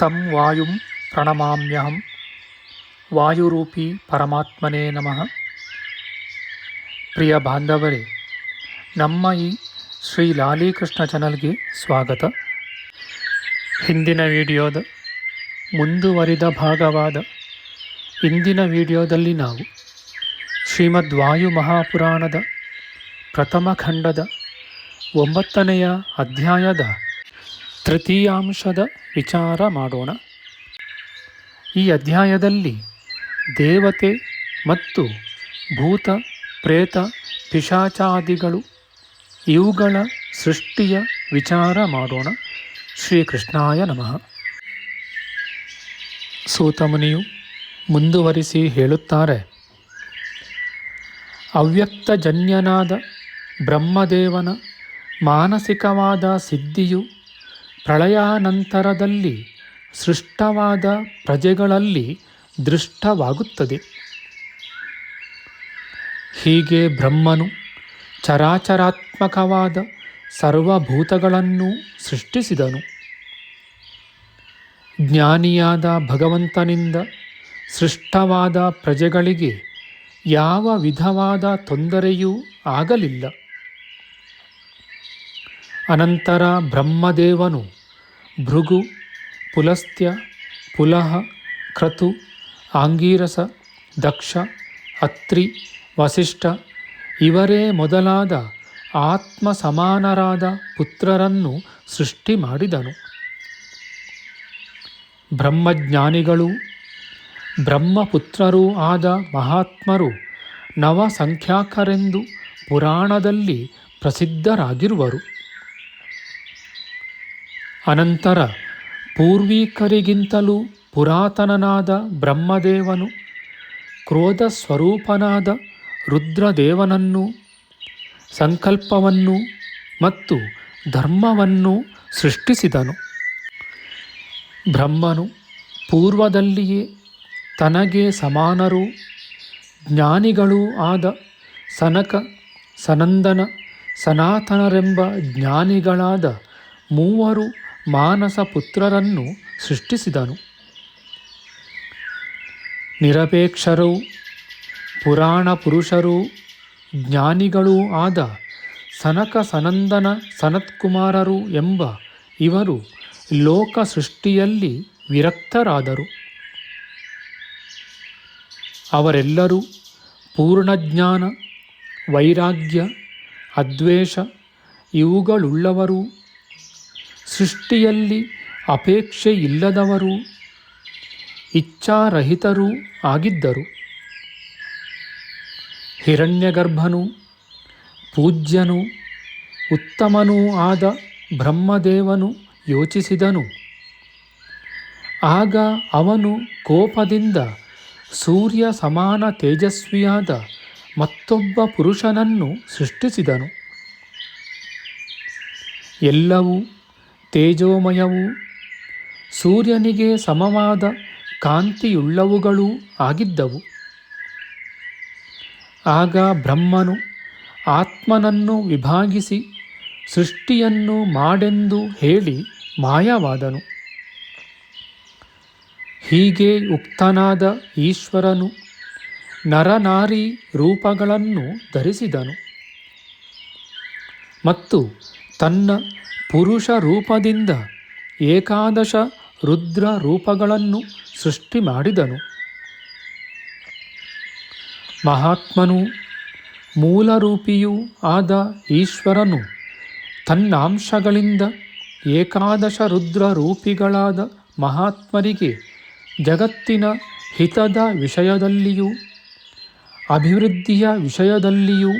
ತಂ ವಾಯುಂ ಪ್ರಣಮಾಮ್ಯಹಂ ವಾಯುರೂಪಿ ಪರಮಾತ್ಮನೇ ನಮಃ ಪ್ರಿಯ ಬಾಂಧವರೇ ನಮ್ಮ ಈ ಶ್ರೀ ಲಾಲಿಕೃಷ್ಣ ಚಾನಲ್ಗೆ ಸ್ವಾಗತ ಹಿಂದಿನ ವಿಡಿಯೋದ ಮುಂದುವರಿದ ಭಾಗವಾದ ಇಂದಿನ ವಿಡಿಯೋದಲ್ಲಿ ನಾವು ಶ್ರೀಮದ್ ವಾಯು ಮಹಾಪುರಾಣದ ಪ್ರಥಮ ಖಂಡದ ಒಂಬತ್ತನೆಯ ಅಧ್ಯಾಯದ ತೃತೀಯಾಂಶದ ವಿಚಾರ ಮಾಡೋಣ. ಈ ಅಧ್ಯಾಯದಲ್ಲಿ ದೇವತೆ ಮತ್ತು ಭೂತ, ಪ್ರೇತ, ಪಿಶಾಚಾದಿಗಳು ಇವುಗಳ ಸೃಷ್ಟಿಯ ವಿಚಾರ ಮಾಡೋಣ. ಶ್ರೀಕೃಷ್ಣಾಯ ನಮಃ. ಸೂತಮುನಿಯು ಮುಂದುವರಿಸಿ ಹೇಳುತ್ತಾರೆ, ಅವ್ಯಕ್ತಜನ್ಯನಾದ ಬ್ರಹ್ಮದೇವನ ಮಾನಸಿಕವಾದ ಸಿದ್ಧಿಯು ಪ್ರಳಯಾನಂತರದಲ್ಲಿ ಸೃಷ್ಟವಾದ ಪ್ರಜೆಗಳಲ್ಲಿ ದೃಷ್ಟವಾಗುತ್ತದೆ. ಹೀಗೆ ಬ್ರಹ್ಮನು ಚರಾಚರಾತ್ಮಕವಾದ ಸರ್ವಭೂತಗಳನ್ನು ಸೃಷ್ಟಿಸಿದನು. ಜ್ಞಾನಿಯಾದ ಭಗವಂತನಿಂದ ಸೃಷ್ಟವಾದ ಪ್ರಜೆಗಳಿಗೆ ಯಾವ ವಿಧವಾದ ತೊಂದರೆಯೂ ಆಗಲಿಲ್ಲ. ಅನಂತರ ಬ್ರಹ್ಮದೇವನು ಭೃಗು, ಪುಲಸ್ತ್ಯ, ಪುಲಹ, ಕ್ರತು, ಆಂಗೀರಸ, ದಕ್ಷ, ಅತ್ರಿ, ವಸಿಷ್ಠ ಇವರೇ ಮೊದಲಾದ ಆತ್ಮ ಸಮಾನರಾದ ಪುತ್ರರನ್ನು ಸೃಷ್ಟಿ ಮಾಡಿದನು. ಬ್ರಹ್ಮಜ್ಞಾನಿಗಳು, ಬ್ರಹ್ಮಪುತ್ರರೂ ಆದ ಮಹಾತ್ಮರು ನವಸಂಖ್ಯಾಕರೆಂದು ಪುರಾಣದಲ್ಲಿ ಪ್ರಸಿದ್ಧರಾಗಿರುವರು. ಅನಂತರ ಪೂರ್ವಿಕರಿಗಿಂತಲೂ ಪುರಾತನನಾದ ಬ್ರಹ್ಮದೇವನು, ಕ್ರೋಧ ಸ್ವರೂಪನಾದ ರುದ್ರದೇವನನ್ನು, ಸಂಕಲ್ಪವನ್ನು ಮತ್ತು ಧರ್ಮವನ್ನು ಸೃಷ್ಟಿಸಿದನು. ಬ್ರಹ್ಮನು ಪೂರ್ವದಲ್ಲಿಯೇ ತನಗೆ ಸಮಾನರೂ, ಜ್ಞಾನಿಗಳೂ ಆದ ಸನಕ, ಸನಂದನ, ಸನಾತನರೆಂಬ ಜ್ಞಾನಿಗಳಾದ ಮೂವರು ಮಾನಸ ಪುತ್ರರನ್ನು ಸೃಷ್ಟಿಸಿದನು. ನಿರಪೇಕ್ಷರೂ, ಪುರಾಣ ಪುರುಷರೂ, ಜ್ಞಾನಿಗಳೂ ಆದ ಸನಕ ಸನಂದನ ಸನತ್ಕುಮಾರರು ಎಂಬ ಇವರು ಲೋಕ ಸೃಷ್ಟಿಯಲ್ಲಿ ವಿರಕ್ತರಾದರು. ಅವರೆಲ್ಲರೂ ಪೂರ್ಣಜ್ಞಾನ, ವೈರಾಗ್ಯ, ಅದ್ವೇಷ ಇವುಗಳುಳ್ಳವರು ಸೃಷ್ಟಿಯಲ್ಲಿ ಅಪೇಕ್ಷೆ ಇಲ್ಲದವರು, ಇಚ್ಛಾರಹಿತರೂ ಆಗಿದ್ದರು. ಹಿರಣ್ಯಗರ್ಭನು, ಪೂಜ್ಯನು, ಉತ್ತಮನೂ ಆದ ಬ್ರಹ್ಮದೇವನು ಯೋಚಿಸಿದನು. ಆಗ ಅವನು ಕೋಪದಿಂದ ಸೂರ್ಯ ಸಮಾನ ತೇಜಸ್ವಿಯಾದ ಮತ್ತೊಬ್ಬ ಪುರುಷನನ್ನು ಸೃಷ್ಟಿಸಿದನು. ಎಲ್ಲವೂ ತೇಜೋಮಯವೂ ಸೂರ್ಯನಿಗೆ ಸಮವಾದ ಕಾಂತಿಯುಳ್ಳವುಗಳೂ ಆಗಿದ್ದವು. ಆಗ ಬ್ರಹ್ಮನು ಆತ್ಮನನ್ನು ವಿಭಾಗಿಸಿ ಸೃಷ್ಟಿಯನ್ನು ಮಾಡೆಂದು ಹೇಳಿ ಮಾಯವಾದನು. ಹೀಗೆ ಉಕ್ತನಾದ ಈಶ್ವರನು ನರನಾರಿ ರೂಪಗಳನ್ನು ಧರಿಸಿದನು. ಮತ್ತು ತನ್ನ ಪುರುಷ ರೂಪದಿಂದ ಏಕಾದಶ ರುದ್ರ ರೂಪಗಳನ್ನು ಸೃಷ್ಟಿ ಮಾಡಿದನು. ಮಹಾತ್ಮನು ಮೂಲರೂಪಿಯೂ ಆದ ಈಶ್ವರನು ತನ್ನಾಂಶಗಳಿಂದ ಏಕಾದಶ ರುದ್ರ ರೂಪಿಗಳಾದ ಮಹಾತ್ಮರಿಗೆ ಜಗತ್ತಿನ ಹಿತದ ವಿಷಯದಲ್ಲಿಯೂ ಅಭಿವೃದ್ಧಿಯ ವಿಷಯದಲ್ಲಿಯೂ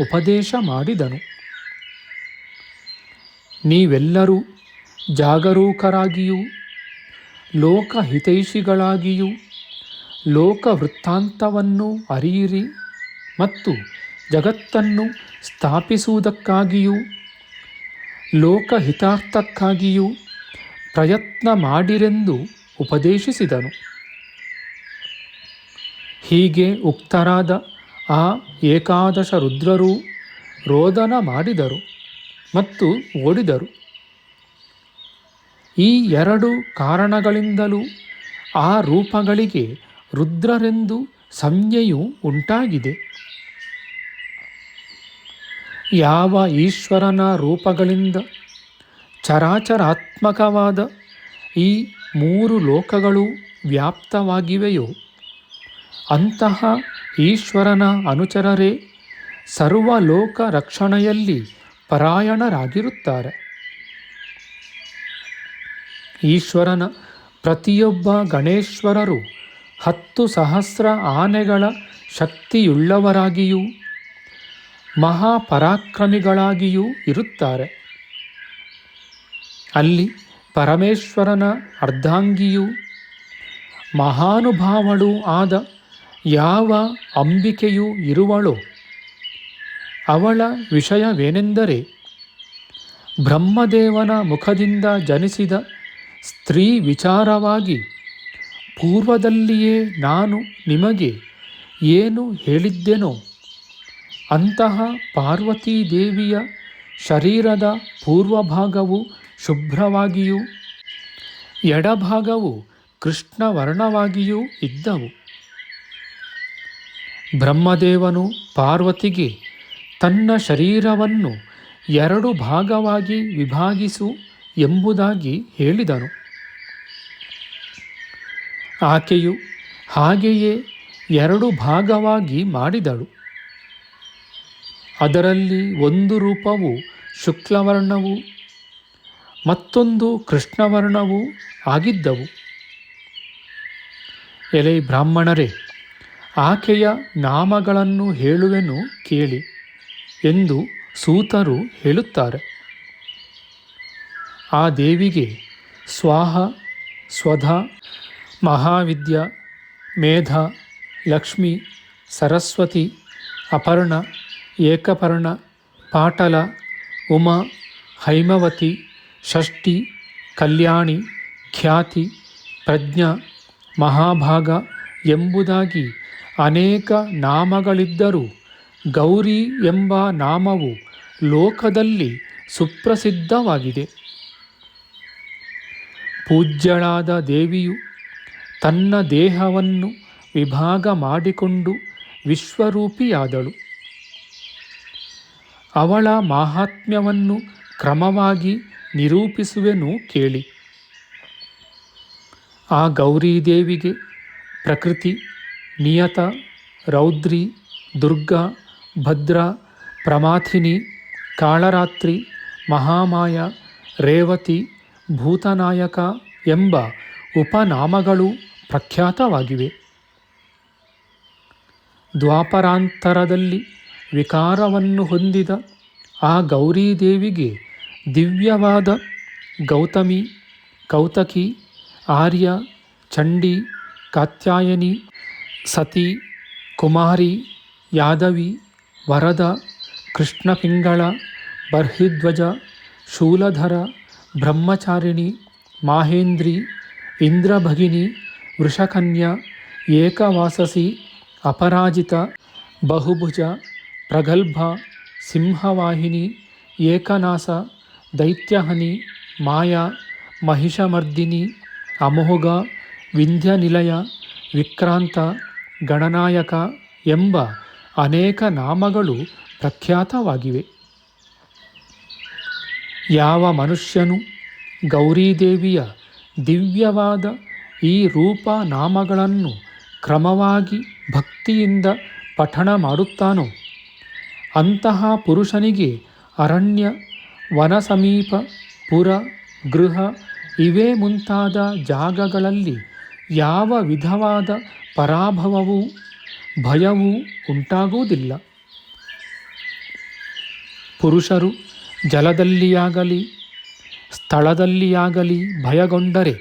ಉಪದೇಶ ಮಾಡಿದನು. ನೀವೆಲ್ಲರೂ ಜಾಗರೂಕರಾಗಿಯೂ, ಲೋಕಹಿತೈಷಿಗಳಾಗಿಯೂ, ಲೋಕವೃತ್ತಾಂತವನ್ನು ಅರಿಯಿರಿ ಮತ್ತು ಜಗತ್ತನ್ನು ಸ್ಥಾಪಿಸುವುದಕ್ಕಾಗಿಯೂ, ಲೋಕಹಿತಾರ್ಥಕ್ಕಾಗಿಯೂ ಪ್ರಯತ್ನ ಮಾಡಿರೆಂದು ಉಪದೇಶಿಸಿದನು. ಹೀಗೆ ಉಕ್ತರಾದ ಆ ಏಕಾದಶ ರುದ್ರರೂ ರೋದನ ಮಾಡಿದರು. ಮತ್ತು ಓಡಿದರು ಈ ಎರಡು ಕಾರಣಗಳಿಂದಲೂ ಆ ರೂಪಗಳಿಗೆ ರುದ್ರರೆಂದು ಸಂಜ್ಞೆಯು ಉಂಟಾಗಿದೆ. ಯಾವ ಈಶ್ವರನ ರೂಪಗಳಿಂದ ಚರಾಚರಾತ್ಮಕವಾದ ಈ ಮೂರು ಲೋಕಗಳು ವ್ಯಾಪ್ತವಾಗಿವೆಯೋ, ಅಂತಹ ಈಶ್ವರನ ಅನುಚರರೇ ಸರ್ವಲೋಕ ರಕ್ಷಣೆಯಲ್ಲಿ ಪರಾಯಣರಾಗಿರುತ್ತಾರೆ. ಈಶ್ವರನ ಪ್ರತಿಯೊಬ್ಬ ಗಣೇಶ್ವರರು ಹತ್ತು ಸಹಸ್ರ ಆನೆಗಳ ಶಕ್ತಿಯುಳ್ಳವರಾಗಿಯೂ ಮಹಾಪರಾಕ್ರಮಿಗಳಾಗಿಯೂ ಇರುತ್ತಾರೆ. ಅಲ್ಲಿ ಪರಮೇಶ್ವರನ ಅರ್ಧಾಂಗಿಯೂ ಮಹಾನುಭಾವಳೂ ಆದ ಯಾವ ಅಂಬಿಕೆಯೂ ಇರುವಳೋ ಅವಳ ವಿಷಯವೇನೆಂದರೆ ಬ್ರಹ್ಮದೇವನ ಮುಖದಿಂದ ಜನಿಸಿದ ಸ್ತ್ರೀ ವಿಚಾರವಾಗಿ ಪೂರ್ವದಲ್ಲಿಯೇ ನಾನು ನಿಮಗೆ ಏನು ಹೇಳಿದ್ದೆನೋ ಅಂತಹ ಪಾರ್ವತೀದೇವಿಯ ಶರೀರದ ಪೂರ್ವಭಾಗವು ಶುಭ್ರವಾಗಿಯೂ ಎಡಭಾಗವು ಕೃಷ್ಣವರ್ಣವಾಗಿಯೂ ಇದ್ದವು. ಬ್ರಹ್ಮದೇವನು ಪಾರ್ವತಿಗೆ ತನ್ನ ಶರೀರವನ್ನು ಎರಡು ಭಾಗವಾಗಿ ವಿಭಾಗಿಸು ಎಂಬುದಾಗಿ ಹೇಳಿದನು. ಆಕೆಯು ಹಾಗೆಯೇ ಎರಡು ಭಾಗವಾಗಿ ಮಾಡಿದಳು. ಅದರಲ್ಲಿ ಒಂದು ರೂಪವು ಶುಕ್ಲವರ್ಣವು, ಮತ್ತೊಂದು ಕೃಷ್ಣವರ್ಣವೂ ಆಗಿದ್ದವು. ಎಲೆ ಬ್ರಾಹ್ಮಣರೇ, ಆಕೆಯ ನಾಮಗಳನ್ನು ಹೇಳುವೆನು ಕೇಳಿ. ಎಂದು ಸೂತರು ಹೇಳುತ್ತಾರೆ. ಆ ದೇವಿಗೆ ಸ್ವಾಹ, ಸ್ವಧ, ಮಹಾವಿದ್ಯ, ಮೇಧ, ಲಕ್ಷ್ಮಿ, ಸರಸ್ವತಿ, ಅಪರ್ಣ, ಏಕಪರ್ಣ, ಪಾಟಲ, ಉಮಾ, ಹೈಮವತಿ, ಷಷ್ಠಿ, ಕಲ್ಯಾಣಿ, ಖ್ಯಾತಿ, ಪ್ರಜ್ಞಾ, ಮಹಾಭಾಗ ಎಂಬುದಾಗಿ ಅನೇಕ ನಾಮಗಳಿದ್ದರೂ ಗೌರಿ ಎಂಬ ನಾಮವು ಲೋಕದಲ್ಲಿ ಸುಪ್ರಸಿದ್ಧವಾಗಿದೆ. ಪೂಜ್ಯಳಾದ ದೇವಿಯು ತನ್ನ ದೇಹವನ್ನು ವಿಭಾಗ ಮಾಡಿಕೊಂಡು ವಿಶ್ವರೂಪಿಯಾದಳು. ಅವಳ ಮಾಹಾತ್ಮ್ಯವನ್ನು ಕ್ರಮವಾಗಿ ನಿರೂಪಿಸುವೆನು ಕೇಳಿ. ಆ ಗೌರೀದೇವಿಗೆ ಪ್ರಕೃತಿ, ನಿಯತ, ರೌದ್ರಿ, ದುರ್ಗಾ ಭದ್ರ, ಪ್ರಮಾಥಿನಿ, ಕಾಳರಾತ್ರಿ, ಮಹಾಮಾಯ, ರೇವತಿ, ಭೂತನಾಯಕ ಎಂಬ ಉಪನಾಮಗಳು ಪ್ರಖ್ಯಾತವಾಗಿವೆ. ದ್ವಾಪರಾಂತರದಲ್ಲಿ ವಿಕಾರವನ್ನು ಹೊಂದಿದ ಆ ಗೌರೀದೇವಿಗೆ ದಿವ್ಯವಾದ ಗೌತಮಿ, ಕೌತಕಿ, ಆರ್ಯ, ಚಂಡಿ, ಕಾತ್ಯಾಯನಿ, ಸತಿ, ಕುಮಾರಿ, ಯಾದವಿ వరద కృష్ణపింగళ బర్హిధ్వజ శూలధర బ్రహ్మచారిణి మాహేంద్రి ఇంద్రభగిని వృషకన్య ఏకవాససి అపరాజిత బహుభుజ ప్రగల్భ సింహవాహిని ఏకనాస దైత్యహని మాయా మహిషమర్దిని అమోఘ వింధ్యనిలయ విక్రాంత గణనాయక ఎంబ ಅನೇಕ ನಾಮಗಳು ಪ್ರಖ್ಯಾತವಾಗಿವೆ. ಯಾವ ಮನುಷ್ಯನು ಗೌರೀದೇವಿಯ ದಿವ್ಯವಾದ ಈ ರೂಪ ನಾಮಗಳನ್ನು ಕ್ರಮವಾಗಿ ಭಕ್ತಿಯಿಂದ ಪಠಣ ಮಾಡುತ್ತಾನೋ, ಅಂತಹ ಪುರುಷನಿಗೆ ಅರಣ್ಯ ವನ ಸಮೀಪ ಪುರ, ಗೃಹ ಇವೇ ಮುಂತಾದ ಜಾಗಗಳಲ್ಲಿ ಯಾವ ವಿಧವಾದ ಪರಾಭವವೂ ಭಯವೂ ಉಂಟಾಗುವುದಿಲ್ಲ. ಪುರುಷರು ಜಲದಲ್ಲಿಯಾಗಲಿ, ಸ್ಥಳದಲ್ಲಿಯಾಗಲಿ ಭಯಗೊಂಡರೆ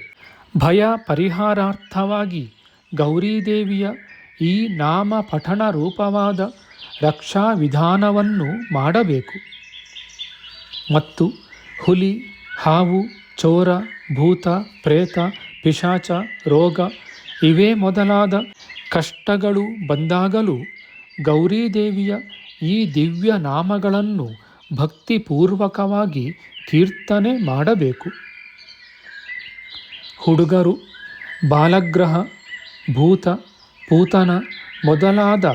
ಭಯ ಪರಿಹಾರಾರ್ಥವಾಗಿ ಗೌರೀದೇವಿಯ ಈ ನಾಮ ಪಠಣ ರೂಪವಾದ ರಕ್ಷಾ ವಿಧಾನವನ್ನು ಮಾಡಬೇಕು. ಮತ್ತು ಹುಲಿ, ಹಾವು, ಚೋರ, ಭೂತ, ಪ್ರೇತ, ಪಿಶಾಚ, ರೋಗ ಇವೇ ಮೊದಲಾದ ಕಷ್ಟಗಳು ಬಂದಾಗಲೂ ಗೌರೀದೇವಿಯ ಈ ದಿವ್ಯ ನಾಮಗಳನ್ನು ಭಕ್ತಿಪೂರ್ವಕವಾಗಿ ಕೀರ್ತನೆ ಮಾಡಬೇಕು. ಹುಡುಗರು, ಬಾಲಗ್ರಹ, ಭೂತ, ಪೂತನ ಮೊದಲಾದ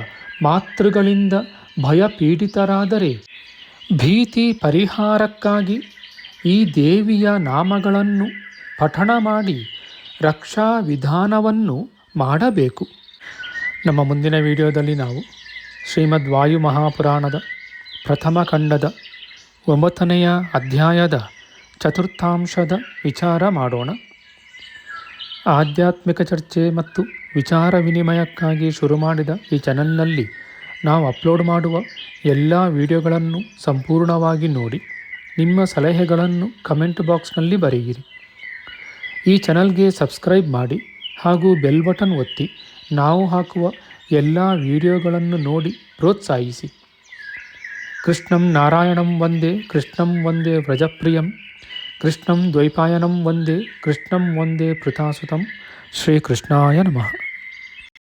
ಮಾತೃಗಳಿಂದ ಭಯಪೀಡಿತರಾದರೆ ಭೀತಿ ಪರಿಹಾರಕ್ಕಾಗಿ ಈ ದೇವಿಯ ನಾಮಗಳನ್ನು ಪಠಣ ಮಾಡಿ ರಕ್ಷಾ ವಿಧಾನವನ್ನು ಮಾಡಬೇಕು. ನಮ್ಮ ಮುಂದಿನ ವಿಡಿಯೋದಲ್ಲಿ ನಾವು ಶ್ರೀಮದ್ ವಾಯು ಮಹಾಪುರಾಣದ ಪ್ರಥಮ ಖಂಡದ ಒಂಬತ್ತನೆಯ ಅಧ್ಯಾಯದ ಚತುರ್ಥಾಂಶದ ವಿಚಾರ ಮಾಡೋಣ. ಆಧ್ಯಾತ್ಮಿಕ ಚರ್ಚೆ ಮತ್ತು ವಿಚಾರ ವಿನಿಮಯಕ್ಕಾಗಿ ಶುರು ಮಾಡಿದ ಈ ಚಾನಲ್ನಲ್ಲಿ ನಾವು ಅಪ್ಲೋಡ್ ಮಾಡುವ ಎಲ್ಲ ವಿಡಿಯೋಗಳನ್ನು ಸಂಪೂರ್ಣವಾಗಿ ನೋಡಿ, ನಿಮ್ಮ ಸಲಹೆಗಳನ್ನು ಕಮೆಂಟ್ ಬಾಕ್ಸ್ನಲ್ಲಿ ಬರೆಯಿರಿ. ಈ ಚಾನಲ್ಗೆ ಸಬ್ಸ್ಕ್ರೈಬ್ ಮಾಡಿ ಹಾಗೂ ಬೆಲ್ ಬಟನ್ ಒತ್ತಿ ನಾವು ಹಾಕುವ ಎಲ್ಲ ವಿಡಿಯೋಗಳನ್ನು ನೋಡಿ ಪ್ರೋತ್ಸಾಹಿಸಿ. ಕೃಷ್ಣಂ ನಾರಾಯಣಂ ವಂದೇ, ಕೃಷ್ಣಂ ವಂದೇ ವ್ರಜಪ್ರಿಯಂ, ಕೃಷ್ಣಂ ದ್ವೈಪಾಯನಂ ವಂದೇ, ಕೃಷ್ಣಂ ವಂದೇ ಪೃಥಾಸುತಂ, ಶ್ರೀಕೃಷ್ಣಾಯ ನಮಃ.